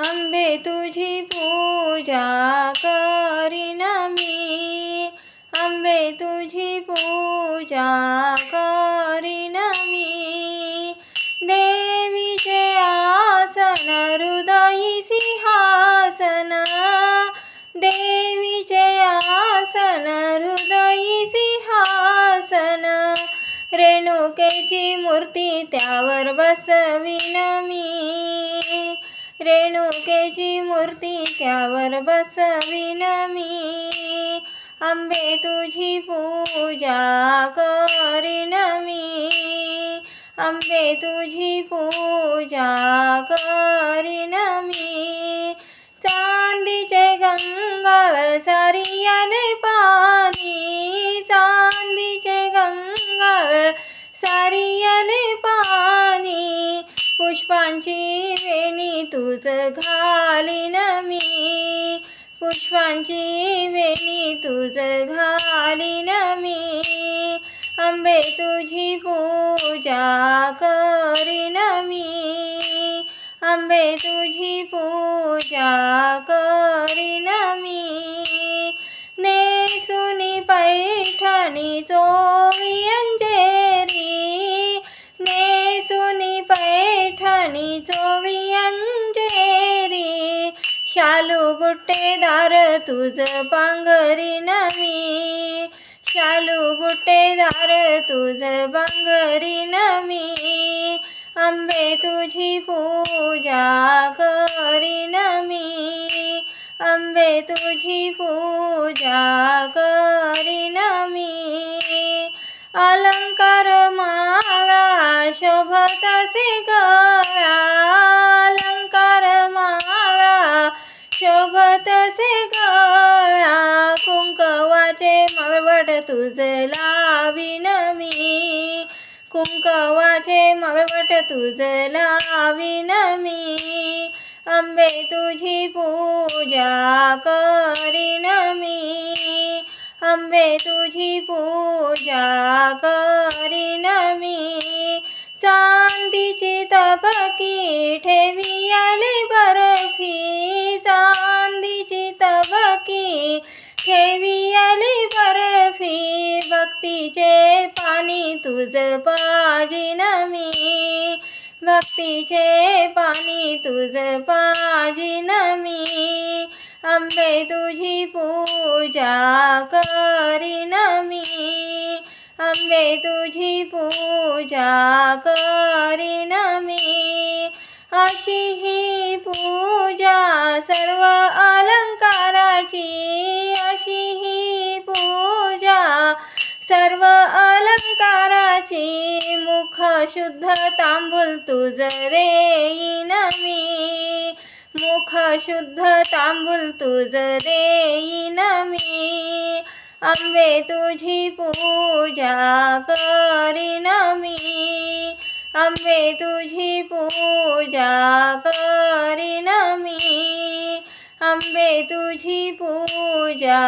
अंबे तुझी पूजा करीन मी. अंबे तुझी पूजा करीन मी. देवीचे आसन हृदयी सिंहासन. देवीचे आसन हृदयी सिंहासन. रेणुकेची मूर्ती त्यावर बसविना. अंबिकेची मूर्ती त्यावर बसविन मी. अंबे तुझी पूजा करीन मी. अंबे तुझी पूजा करीन मी. घालीन मी. पुष्पांची वेणी तुझ घालीन मी. आंबे तुझी पूजा करीन मी. आंबे तुझी बुट्टेदार तुझ पांघरीन मी शालू बुट्टेदार तुझ पांघरीन मी अंबे तुझी पूजा करीन मी अंबे तुझी पूजा करीन मी अलंकार माळा शोभतसे कुंकवाचे मळवट तुझ लावीन मी. अंबे तुझी पूजा करीन मी. अंबे तुझी पूजा करीन मी. चांदीची तबकी ठेवी आली बर्फी. चांदीची तबकी ठेवी आली बर्फी. भक्तीचे तुझ पाजीन मी भक्तीचे पाणी तुझ पाजीन मी अंबे तुझी पूजा करीन मी अंबे तुझी पूजा करीन मी अशी अलंकाराची मुख शुद्ध तांबूल तुझ देईन मी मुख शुद्ध तांबूल तुझ देईन मी अंबे तुझी पूजा करीन मी अंबे तुझी पूजा करीन मी अंबे तुझी पूजा